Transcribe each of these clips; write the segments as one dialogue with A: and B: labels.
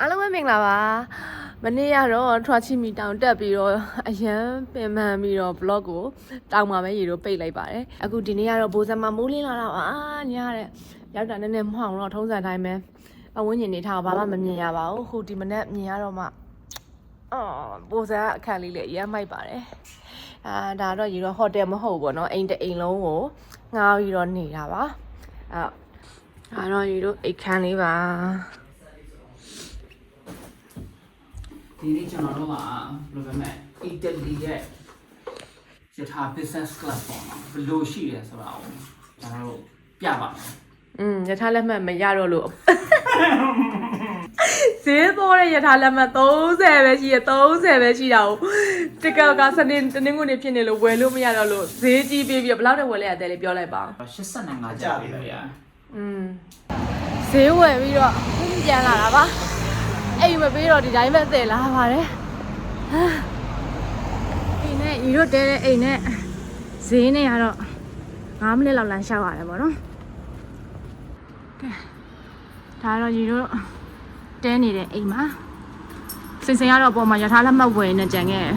A: အားလုံးပဲမင်္ဂလာပါမနေ့ကတော့ထွာချီမီတောင်တက်ပြီးတော့အရန်ပင်ပန်းပြီးတော့ vlog ကိုတောင်မှာပဲရေတော့ပိတ်လိုက်ပါတယ်အခုဒီနေ့ကတော့ဘိုးစမမိုးလင်းလာတော့အာညားတဲ့ရောက်တာနည်းနည်းမှောင်တော့ထုံးစံတိုင်းပဲအဝင်းကျင်နေထားဘာမှမမြင်ရပါဘူးခုဒီမနေ့မြင်ရတော့မှအော်ဘိုးစကအခန်းလေးလေးအရန်မိုက်ပါတယ်အာဒါတော့ရေတော့ဟိုတယ်မဟုတ်ဘူးပေါ့နော်အိမ်တစ်အိမ်လုံးကိုငှားပြီးတော့နေတာပါအဲ့ဒါတော့ရေတို့အိတ်ခန်းလေးပါ
B: ဒီနေ့ကျွန်တော်တို့ကဘယ်လိုပဲမဲ့အီတလီရဲ့ယထာ business class ပေါ့နော်ဘယ်လိုရှိရဲဆိုတာကိုကျွန်တော်တို့ပြပါမယ်
A: อืมယထာလက်မှတ်မရတော့လို့ဈေးပေါ်တဲ့ယထာလက်မှတ်30ပဲရှိရ30ပဲရှိတာကိုတစ်ကကစနေတနင်္ဂနွေဖြစ်နေလို့ဝယ်လို့မရတော့လို့ဈေးကြီးပေးပြီးတော့ဘယ်လောက်နဲ့ဝယ်လဲရတယ်လေပြောလိုက်ပါအောင်
B: 85ကြာပြီဗျာ
A: อืมဈေးဝယ်ပြီးတော့ပြန်လာတာပါ အိမ်မပေးတော့ဒီတိုင်းပဲတည်လာပါတယ်ဟာအိမ်နဲ့ညီတို့တဲတဲ့အိမ်နဲ့ဈေးနဲ့ကတော့9မိနစ်လောက်လမ်းလျှောက်ရတယ်ပေါ့နော်ကဲဒါတော့ညီတို့တဲနေတဲ့အိမ်မှာစင်စင်ကတော့အပေါ်မှာရထားလက်မှတ်ဝယ်နေကြံခဲ့ဟယ်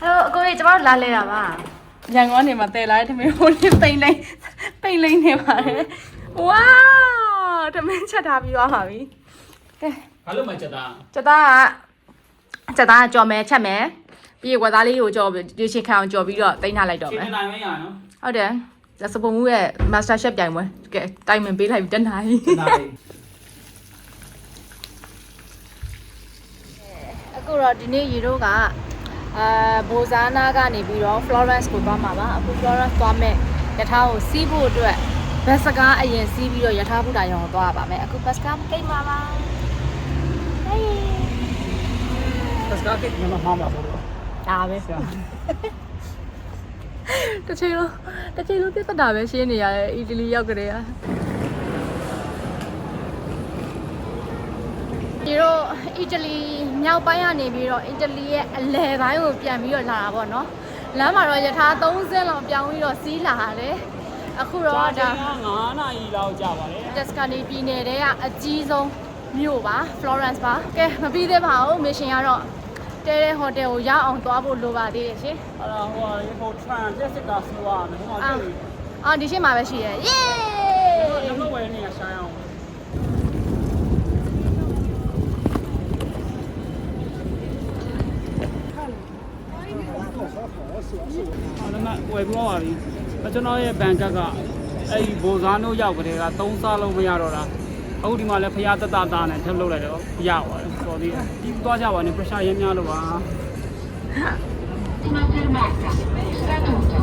A: လိုအကိုကြီးကျမတို့လာလဲတာပါရန်ကုန်ကနေမှတည်လာတဲ့ထမင်းဟိုနေပိန်လိမ့်ပိန်လိမ့်နေပါတယ်ဝါး ထမင်းချက်ထားပြီးသွားပါပြီကဲ
B: ဘာလို့မချက်တာ
A: ကျက်သားကကျက်သားကကြော်မယ်ချက်မယ်ပြီးရဝက်သားလေးကိုကြော်ဒီချင်းခံအောင်ကြော်ပြီးတော့တင်ထားလိုက်တော့
B: ချိန်
A: မယ်
B: တိုင်းမရနော်
A: ဟုတ်တယ်ဒါစပုံမှုရဲ့ master chef ပြိုင်ပွဲကဲတိုင်မင်ပေးလိုက်ပြီတက်နိုင်
B: ဒါလေး
A: အခုတော့ဒီနေ့ရေတို့ကအာဘိုဇာနာကနေပြီးတော့ Florence ကိုသွားမှာပါအခု Florence သွားမဲ့ယထာကိုစီးဖို့အတွက် ဘတ်စကားအရင်စီးပြီးတော့ယထာဘုဒ္ဓရောင်ကိုသွားရပါမယ်အခုဘတ်စကားကိတ်မှာပါဟေး
B: ပတ်စကားကိတ်မမမှာဆိုတော့
A: ဒါပဲတစ်ချိန်လုံးတစ်ချိန်လုံးပြတ်တာပဲရှင်းနေရတယ်အီတလီရောက်ကြတဲ့อ่ะဒီတော့အီတလီမြောက်ပိုင်းကနေပြီးတော့အီတလီရဲ့အလယ်ပိုင်းကိုပြန်ပြီးတော့လာတာပေါ့နော်လမ်းမှာတော့ယထာ3ဆင်းလောက်ပြောင်းပြီးတော့စီးလာတယ် အခုတော့ဒါ
B: 9နာရီလောက်ကြာပါတယ်
A: တက်စကနေပြည်နယ်ထဲကအကြီးဆုံးမြို့ပါ Florence ပါကဲမပြီးသေးပါဘူးမစ်ရှင်ကတော့တဲတဲ့ဟိုတယ်ကိုရောက်အောင်သွားဖို့လိုပါသေးတယ်ရှင်
B: အဲ့ဒါဟိုဟို trans လက်စစ်တာဆိုอ่ะဟိုမှာ
A: အာ
B: တွေ့
A: အာဒီရှင်းမှာပဲရှိတယ်ယေ
B: နံပါတ်ဝယ်နေရဆိုင်အောင် အဲ့ဒါမှဝယ်ပြောပါပြီအကျွန်တော်ရဲ့ဘန်ကက်ကအဲ့ဒီဘိုဇာနိုရောက်ကြတဲ့က3စားလုံးမရတော့တာအခုဒီမှာလည်းဖျားတတတာနဲ့ထပ်လုပ်လိုက်တော့ရပါတယ်ဆိုတော့ဒီဒီသွားကြပါနဲ့ pressure ရမ်းများလို့ပါ
C: Ultima fermata, Statuto,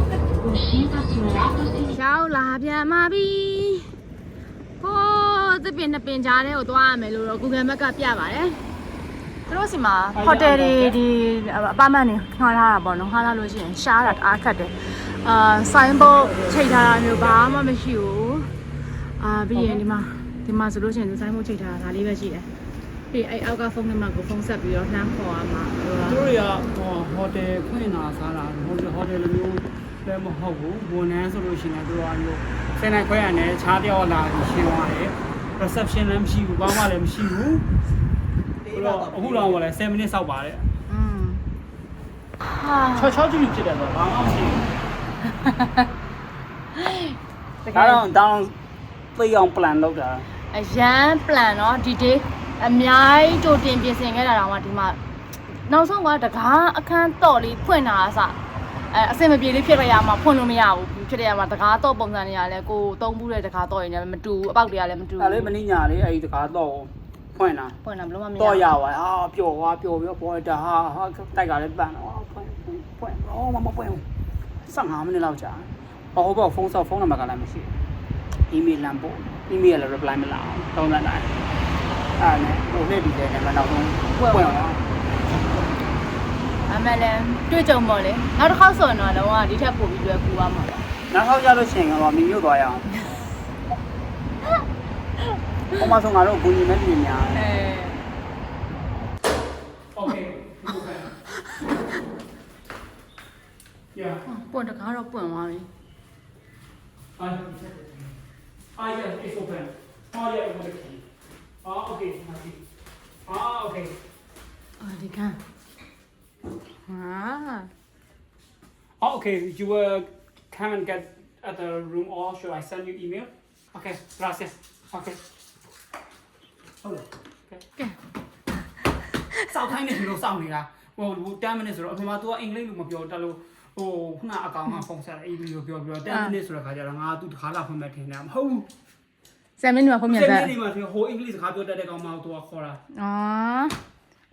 C: uscita sul lato sinistro.
A: ရောက်လာပြန်ပါပြီဟိုးသစ်ပင်နှစ်ပင်ကြားထဲကိုသွားရမယ်လို့တော့ Google Map ကပြပါတယ် သူတို့စီမှာဟိုတယ်တွေဒီအပါမန်တွေငှားထားတာပေါ့နော်ငှားထားလို့ရှိရင်ရှားတာတအားခက်တယ်အာဆိုင်ဘုတ်ချိန်ထားတာမျိုးဘာမှမရှိဘူးအာပြီးရင်ဒီမှာဒီမှာဆိုလို့ရှိရင်ဒီဆိုင်ဘုတ်ချိန်ထားတာဒါလေးပဲရှိတယ်ပြီးအဲ့အောက်ကဖုန်းနံပါတ်ကိုဖုန်းဆက်ပြီးတော့နှမ်းခေါ်ရမှာဟို
B: သူတို့တွေကဟိုဟိုတယ်ဖွင့်လာစားတာဟိုတယ်ဟိုတယ်လိုမျိုးလည်းမဟုတ်ဘူးဝန်ထမ်းဆိုလို့ရှိရင်သူတို့ကမျိုးစနေခွဲရတယ်ခြားပြောင်းလာပြီးရှင်းသွားတယ် reception လည်းမရှိဘူးဘာမှလည်းမရှိဘူး ပြီးတော့အခုတော့ဟိုလည်း7 minutes စောက်ပါတယ်
A: อืมဟာ
B: ချောချောကြည့်ဖြစ်တယ်ဆိုတော့ဘာမှမရှိဘူး
A: တက
B: ဒါ
A: ယ်
B: တော့တောင်းသိအောင် plan လုပ်တာ
A: အရန် plan เนาะဒီ day အများကြီးကြိုတင်ပြင်ဆင်ခဲ့တာတော့မှဒီမှာနောက်ဆုံးကတကားအခန်းတော့လေးဖွင့်တာအစအဲအဆင်မပြေလေးဖြစ်လိုက်ရမှာဖွင့်လို့မရဘူးဖြစ်တယ်ရမှာတကားတော့ပုံစံတွေကလည်းကိုသုံးဘူးတဲ့တကားတော့ရင်းလည်းမတူဘူးအပေါက်တွေကလည်းမတူ
B: ဒါလေးမင်းညာလေးအဲ့ဒီတကားတော့ ဖွင့်လာ
A: ဖွင့်တာဘယ်လို့မှမရ
B: တော့ရပါဟာပျော်သွားပျော်ပြီးတော့ပေါ်တာဟာဟာတိုက်ကလည်းပန်တော့ဖွင့်ဖွင့်အော်မမဖွင့်15မိနစ်လောက်ကြာဟောဘောဖုန်းဆောက်ဖုန်းနံပါတ်ကလည်းမရှိဘူး email လမ်းပို့ email လည်း reply မလာအောင်တောင်းတတိုင်းအဲ့နဲ့ဟိုနေ့ဒီတဲ့နဲ့မနောက်ဆုံးပွင့်သွား
A: အမှန်လည်းတွေ့ကြုံပေါ့လေနောက်တစ်ခေါက်ဆိုရင်တော့လုံးဝဒီထက်ပိုပြီးလွယ်ကူသွားမှာပါ
B: နောက်ခေါက်ကြလို့ရှိရင်ကတော့မိမျိုးသွားရအောင် ။ဟိုမှာဆိုငါတို့ကိုကြီးမဲ့ပြင်များ။
A: အဲ
B: โอเคဒီလို
A: ပဲ။ယာပွင့်တကားတော့ပွင့်သွားပြီ
B: အာအာယာ is open ။
A: ဟာ
B: ယာ Okay, you will come and get at the room or should I send you email? Okay, gracias. Okay. ဟုတ်လား Okay. စောက်ခိုင်းနေပြီလို့စောက်နေတာဟို10 minutes ဆိုတော့အဖေမ तू ကအင်္ဂလိပ်လိုမပြောတတ်လို့ဟိုခုနအကောင်ကဖုန်းဆက်တယ်အေးပြီးပြောပြော10 minutes ဆိုတဲ့ခါကျတော့ငါသူတခါလာဖွင့်မဲ့ထင်တယ်မဟုတ်ဘူး
A: ဆယ်မိနစ်မှာဖုန်းပြန်
B: 10
A: ဆက်
B: minutes ဒီမှာဟိုအင်္ဂလိပ်စကားပြောတတ်တဲ့ကောင်မကို तू ကခေါ်တာ
A: အော်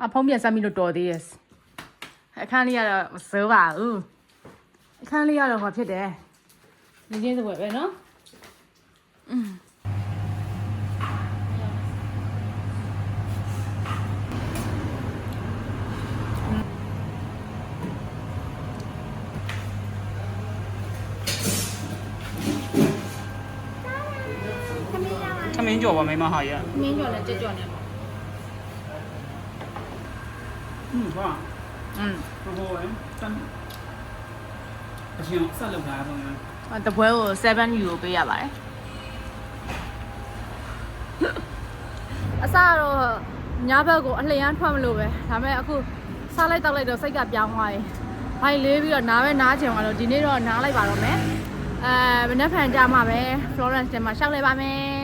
A: အဖုန်းပြန်ဆက်ပြီးလို့တော်သေးရဲ့အခန်းလေးကတော့မစိုးပါဘူးအခန်းလေးကတော့ဟောဖြစ်တယ်နေချင်းစပွဲပဲနော်อืม
B: င်းကြော်ပါမိမဟာရ
A: မင်းကြော်လည်းကြက်ကြော်နေပါ
B: ဟွန်းဟာ
A: อืม
B: ဟိုဟိုတမ်းအရှင်ဆက်လောက်တာပေါ့နော်
A: တပွဲကို7 euro ပေးရပါတယ်အစကတော့ညဘက်ကိုအလျံထွက်မလို့ပဲဒါပေမဲ့အခုစားလိုက်တောက်လိုက်တော့စိတ်ကပြောင်းသွားပြီ။ဖိုင်လေးပြီးတော့နားပဲနားချင်သွားလို့ဒီနေ့တော့နားလိုက်ပါတော့မယ်။အဲမနေ့ဖန်ကြမှာပဲ Florence တင်မှာရှောက်လိုက်ပါမယ်